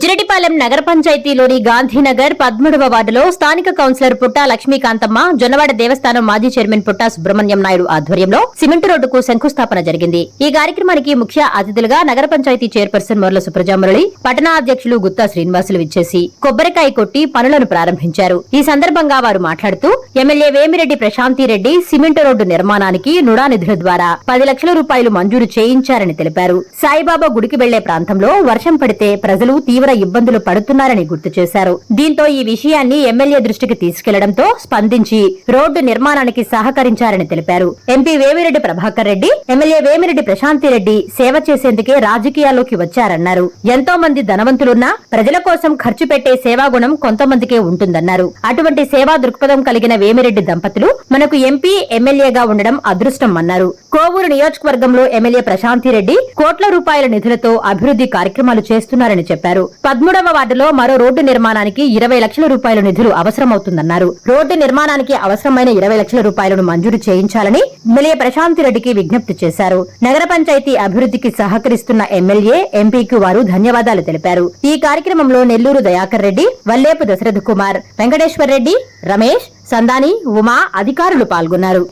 బుచ్చిరెడ్డిపాలెం నగర పంచాయతీలోని గాంధీనగర్ పద్మూడవ వార్డులో స్థానిక కౌన్సిలర్ పుట్టా లక్ష్మీకాంతమ్మ జొన్నవాడ దేవస్థానం మాజీ చైర్మన్ పుట్టా సుబ్రహ్మణ్యం నాయుడు ఆధ్వర్యంలో సిమెంట్ రోడ్డుకు శంకుస్థాపన జరిగింది. ఈ కార్యక్రమానికి ముఖ్య అతిథులుగా నగర పంచాయతీ చైర్పర్సన్ మొర్ల సుప్రజామురళి పట్టణ అధ్యక్షులు గుత్తా శ్రీనివాసులు విచ్చేసి కొబ్బరికాయ కొట్టి పనులను ప్రారంభించారు. ఈ సందర్భంగా వారు మాట్లాడుతూ MLA Vemireddy Prashanthi Reddy cement road నిర్మాణానికి నుడా నిధుల ద్వారా పది లక్షల రూపాయలు మంజూరు చేయించారని తెలిపారు. సాయిబాబా గుడికి వెళ్ళే ప్రాంతంలో వర్షం పడితే ప్రజలు తీవ్ర ఇబ్బందులు పడుతున్నారని గుర్తు చేశారు. దీంతో ఈ విషయాన్ని ఎమ్మెల్యే దృష్టికి తీసుకెళ్ళడంతో స్పందించి రోడ్డు నిర్మాణానికి సహకరించారని తెలిపారు. ఎంపీ వేమిరెడ్డి ప్రభాకర్ రెడ్డి ఎమ్మెల్యే వేమిరెడ్డి ప్రశాంతిరెడ్డి సేవ చేసేందుకే రాజకీయాల్లోకి వచ్చారన్నారు. ఎంతో మంది ధనవంతులున్నా ప్రజల కోసం ఖర్చు పెట్టే సేవాగుణం కొంతమందికే ఉంటుందన్నారు. అటువంటి సేవా దృక్పథం కలిగిన వేమిరెడ్డి దంపతులు మనకు ఎంపీ ఎమ్మెల్యేగా ఉండడం అదృష్టం అన్నారు. కోవూరు నియోజకవర్గంలో ఎమ్మెల్యే ప్రశాంతిరెడ్డి కోట్ల రూపాయల నిధులతో అభివృద్ధి కార్యక్రమాలు చేస్తున్నారని చెప్పారు. పదమూడవ వార్డులో మరో రోడ్డు నిర్మాణానికి ఇరవై లక్షల రూపాయల నిధులు అవసరమవుతుందన్నారు. రోడ్డు నిర్మాణానికి అవసరమైన ఇరవై లక్షల రూపాయలను మంజూరు చేయించాలని ఎమ్మెల్యే ప్రశాంతిరెడ్డికి విజ్ఞప్తి చేశారు. నగర పంచాయతీ అభివృద్ధికి సహకరిస్తున్న ఎమ్మెల్యే ఎంపీకి వారు ధన్యవాదాలు తెలిపారు. ఈ కార్యక్రమంలో నెల్లూరు దయాకర్ రెడ్డి వల్లేపు దశరథ్ కుమార్ వెంకటేశ్వర్ రెడ్డి రమేష్ సందాని ఉమా అధికారులు పాల్గొన్నారు.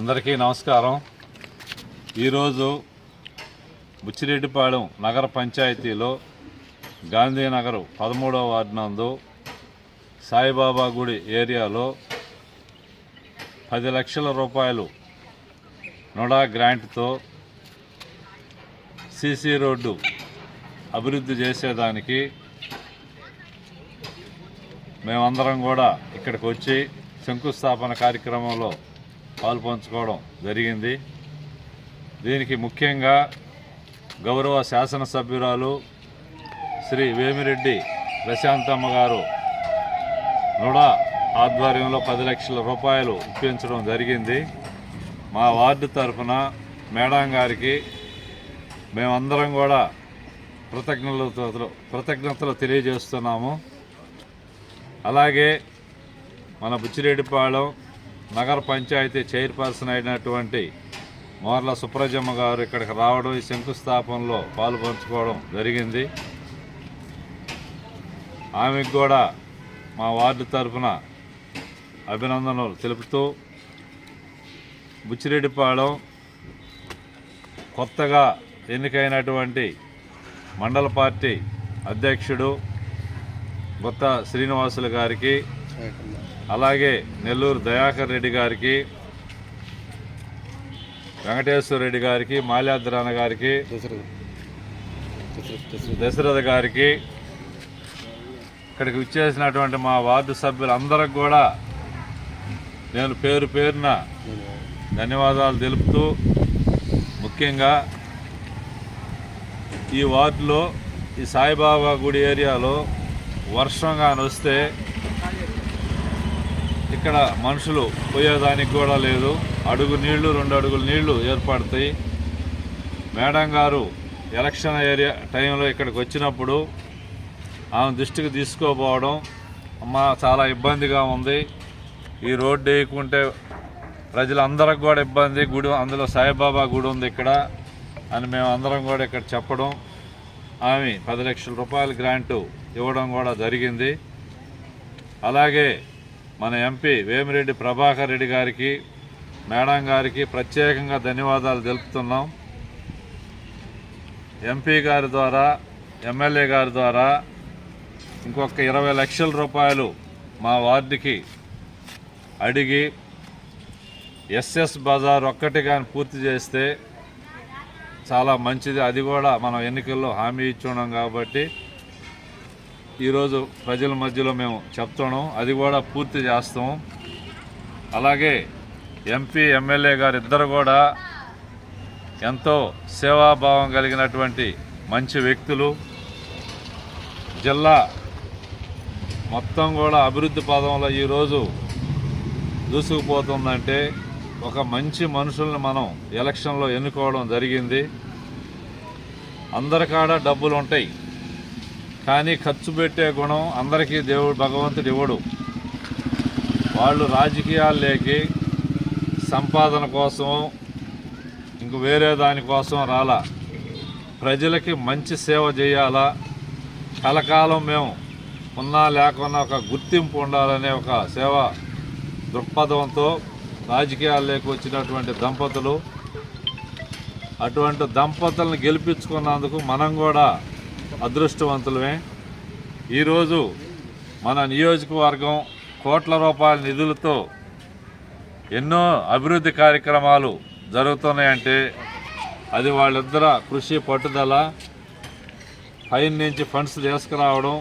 అందరికీ నమస్కారం. ఈరోజు బుచ్చిరెడ్డిపాళెం నగర పంచాయతీలో గాంధీనగర్ పదమూడవ వార్డు నందు సాయిబాబా గుడి ఏరియాలో పది లక్షల రూపాయలు నొడా గ్రాంట్తో సీసీ రోడ్డు అభివృద్ధి చేసేదానికి మేమందరం కూడా ఇక్కడికి వచ్చి శంకుస్థాపన కార్యక్రమంలో పాల్పంచుకోవడం జరిగింది. దీనికి ముఖ్యంగా గౌరవ శాసనసభ్యురాలు శ్రీ వేమిరెడ్డి ప్రశాంతమ్మ గారు నుడా ఆధ్వర్యంలో పది లక్షల రూపాయలు ఇప్పించడం జరిగింది. మా వార్డు తరఫున మేడం గారికి మేమందరం కూడా కృతజ్ఞతలు కృతజ్ఞతలు తెలియజేస్తున్నాము. అలాగే మన బుచ్చిరెడ్డిపాళెం నగర పంచాయతీ చైర్పర్సన్ అయినటువంటి మోర్ల సుప్రజమ్మ గారు ఇక్కడికి రావడం ఈ శంకుస్థాపనలో పాలు పంచుకోవడం జరిగింది. ఆమెకు కూడా మా వార్డు తరఫున అభినందనలు తెలుపుతూ బుచ్చిరెడ్డిపాళెం కొత్తగా ఎన్నికైనటువంటి మండల పార్టీ అధ్యక్షుడు గుత్త శ్రీనివాసులు గారికి అలాగే నెల్లూరు దయాకర్ రెడ్డి గారికి వెంకటేశ్వర రెడ్డి గారికి మాల్యాద్రాన గారికి దశరథ గారికి ఇక్కడికి విచ్చేసినటువంటి మా వార్డు సభ్యులందరికి కూడా నేను పేరు పేరున ధన్యవాదాలు తెలుపుతూ ముఖ్యంగా ఈ వార్డులో ఈ సాయిబాబా గుడి ఏరియాలో వర్షం కానీ వస్తే ఇక్కడ మనుషులు పోయేదానికి కూడా లేదు. అడుగు నీళ్ళు రెండు అడుగుల నీళ్ళు ఏర్పడతాయి. మేడం గారు ఎలక్షన్ ఏరియా టైంలో ఇక్కడికి వచ్చినప్పుడు ఆమె దృష్టికి తీసుకోపోవడం అమ్మ చాలా ఇబ్బందిగా ఉంది. ఈ రోడ్డు వేయకుంటే ప్రజలందరికి కూడా ఇబ్బంది. గుడి అందులో సాయిబాబా గుడి ఉంది ఇక్కడ అని మేము అందరం కూడా ఇక్కడ చెప్పడం. ఆమె పది లక్షల రూపాయల గ్రాంటు ఇవ్వడం కూడా జరిగింది. అలాగే మన ఎంపీ వేమిరెడ్డి ప్రభాకర్ రెడ్డి గారికి మేడం గారికి ప్రత్యేకంగా ధన్యవాదాలు తెలుపుతున్నాం. ఎంపీ గారి ద్వారా ఎమ్మెల్యే గారి ద్వారా ఇంకొక ఇరవై లక్షల రూపాయలు మా వార్డుకి అడిగి ఎస్ఎస్ బజార్ ఒక్కటి కానీ పూర్తి చేస్తే చాలా మంచిది. అది కూడా మనం ఎన్నికల్లో హామీ ఇచ్చున్నాం కాబట్టి ఈరోజు ప్రజల మధ్యలో మేము చెప్తున్నాం. అది కూడా పూర్తి చేస్తాం. అలాగే ఎంపీ ఎమ్మెల్యే గారు ఇద్దరు కూడా ఎంతో సేవాభావం కలిగినటువంటి మంచి వ్యక్తులు. జిల్లా మొత్తం కూడా అభివృద్ధి పదంలో ఈరోజు దూసుకుపోతుందంటే ఒక మంచి మనుషుల్ని మనం ఎలక్షన్లో ఎన్నుకోవడం జరిగింది. అందరికాడ డబ్బులు ఉంటాయి. కానీ ఖర్చు పెట్టే గుణం అందరికీ దేవుడు భగవంతుడు ఇవ్వడు. వాళ్ళు రాజకీయాలు లేకి సంపాదన కోసం ఇంక వేరే దానికోసం రాలా. ప్రజలకి మంచి సేవ చేయాలా? కలకాలం మేము ఉన్నా లేకున్నా ఒక గుర్తింపు ఉండాలనే ఒక సేవ దృక్పథంతో రాజకీయాల్లోకి వచ్చినటువంటి దంపతులు అటువంటి దంపతులను గెలిపించుకున్నందుకు మనం కూడా అదృష్టవంతులమే. ఈరోజు మన నియోజకవర్గం కోట్ల రూపాయల నిధులతో ఎన్నో అభివృద్ధి కార్యక్రమాలు జరుగుతున్నాయంటే అది వాళ్ళిద్దర కృషి పట్టుదల పైన నుంచి ఫండ్స్ తీసుకురావడం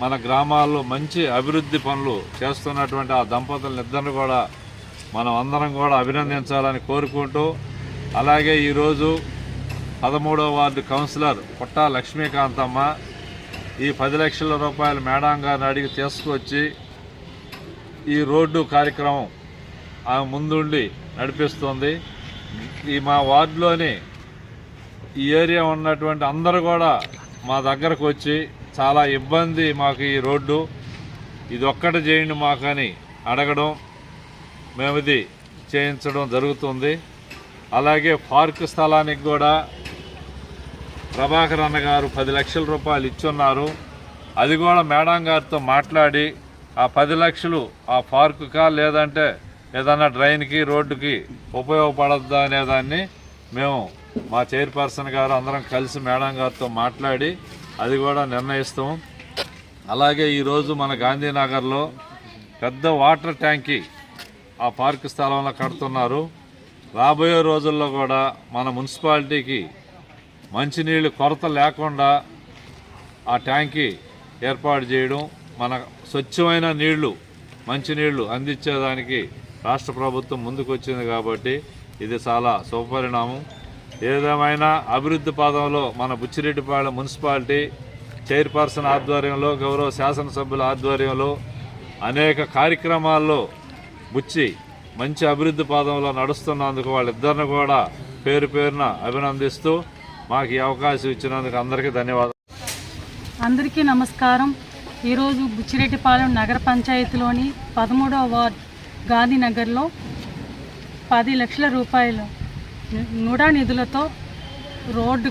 మన గ్రామాల్లో మంచి అభివృద్ధి పనులు చేస్తున్నటువంటి ఆ దంపతులనిద్దరిని కూడా మనం అందరం కూడా అభినందించాలని కోరుకుంటూ అలాగే ఈరోజు పదమూడవ వార్డు కౌన్సిలర్ పుట్టా లక్ష్మీకాంతమ్మ ఈ పది లక్షల రూపాయలు మేడం గారిని అడిగి తీసుకొచ్చి ఈ రోడ్డు కార్యక్రమం ఆమె ముందుండి నడిపిస్తుంది. ఈ మా వార్డులోని ఈ ఏరియా ఉన్నటువంటి అందరూ కూడా మా దగ్గరకు వచ్చి చాలా ఇబ్బంది మాకు ఈ రోడ్డు. ఇది ఒక్కటి చేయండి మాకని అడగడం మేము ఇది చేయించడం జరుగుతుంది. అలాగే పార్క్ స్థలానికి కూడా ప్రభాకర్ అన్న గారు పది లక్షల రూపాయలు ఇచ్చున్నారు. అది కూడా మేడం గారితో మాట్లాడి ఆ పది లక్షలు ఆ పార్కుకా లేదంటే ఏదన్నా డ్రైన్కి రోడ్డుకి ఉపయోగపడద్దా అనేదాన్ని మేము మా చైర్పర్సన్ గారు అందరం కలిసి మేడం గారితో మాట్లాడి అది కూడా నిర్ణయిస్తాం. అలాగే ఈరోజు మన గాంధీనగర్లో పెద్ద వాటర్ ట్యాంకీ ఆ పార్క్ స్థలంలో కడుతున్నారు. రాబోయే రోజుల్లో కూడా మన మున్సిపాలిటీకి మంచినీళ్ళు కొరత లేకుండా ఆ ట్యాంకీ ఏర్పాటు చేయడం మన స్వచ్ఛమైన నీళ్ళు మంచినీళ్ళు అందించేదానికి రాష్ట్ర ప్రభుత్వం ముందుకొచ్చింది కాబట్టి ఇది చాలా శుభపరిణామం ఏదేమైనా అభివృద్ధి పదంలో మన బుచ్చిరెడ్డిపాళెం మున్సిపాలిటీ చైర్పర్సన్ ఆధ్వర్యంలో గౌరవ శాసనసభ్యుల ఆధ్వర్యంలో అనేక కార్యక్రమాల్లో బుచ్చి మంచి అభివృద్ధి పాదంలో నడుస్తున్నందుకు వాళ్ళిద్దరిని కూడా పేరు పేరున అభినందిస్తూ మాకు ఈ అవకాశం ఇచ్చినందుకు అందరికీ ధన్యవాదాలు. అందరికీ నమస్కారం. ఈరోజు బుచ్చిరెడ్డిపాలెం నగర పంచాయతీలోని పదమూడవ వార్డు గాంధీనగర్లో పది లక్షల రూపాయలు నుడా నిధులతో రోడ్డు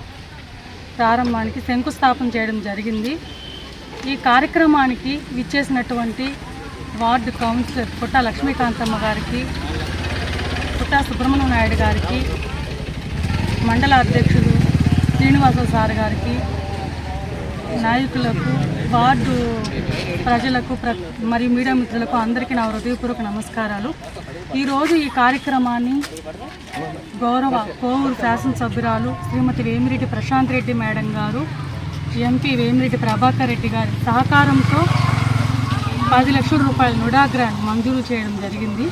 ప్రారంభానికి శంకుస్థాపన చేయడం జరిగింది. ఈ కార్యక్రమానికి విచ్చేసినటువంటి వార్డు కౌన్సిలర్ పుట్ట లక్ష్మీకాంతమ్మ గారికి పుట్ట సుబ్రహ్మణ్యం నాయుడు గారికి మండల అధ్యక్షుడు శ్రీనివాసరావు సార్ గారికి నాయకులకు వార్డు ప్రజలకు ప్ర మరియు మీడియా మిత్రులకు అందరికీ నా హృదయపూర్వక నమస్కారాలు. ఈరోజు ఈ కార్యక్రమాన్ని గౌరవ కోవూరు శాసనసభ్యురాలు శ్రీమతి వేమిరెడ్డి ప్రశాంత్ రెడ్డి మేడం గారు ఎంపీ వేమిరెడ్డి ప్రభాకర్ రెడ్డి గారి సహకారంతో పది లక్షల రూపాయల నుడా గ్రాంట్ మంజూరు చేయడం జరిగింది.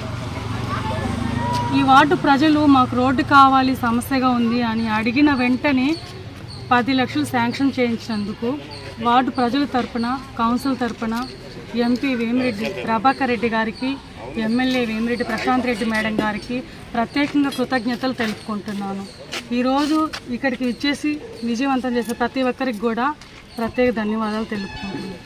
ఈ వార్డు ప్రజలు మాకు రోడ్డు కావాలి సమస్యగా ఉంది అని అడిగిన వెంటనే పది లక్షలు శాంక్షన్ చేయించినందుకు వార్డు ప్రజల తరపున కౌన్సిల్ తరపున ఎంపీ వేమిరెడ్డి ప్రభాకర్ రెడ్డి గారికి ఎమ్మెల్యే వేమిరెడ్డి ప్రశాంత్ రెడ్డి మేడం గారికి ప్రత్యేకంగా కృతజ్ఞతలు తెలుపుకుంటున్నాను. ఈరోజు ఇక్కడికి ఇచ్చేసి విజయవంతం చేసిన ప్రతి ఒక్కరికి కూడా ప్రత్యేక ధన్యవాదాలు తెలుపుకుంటున్నాను.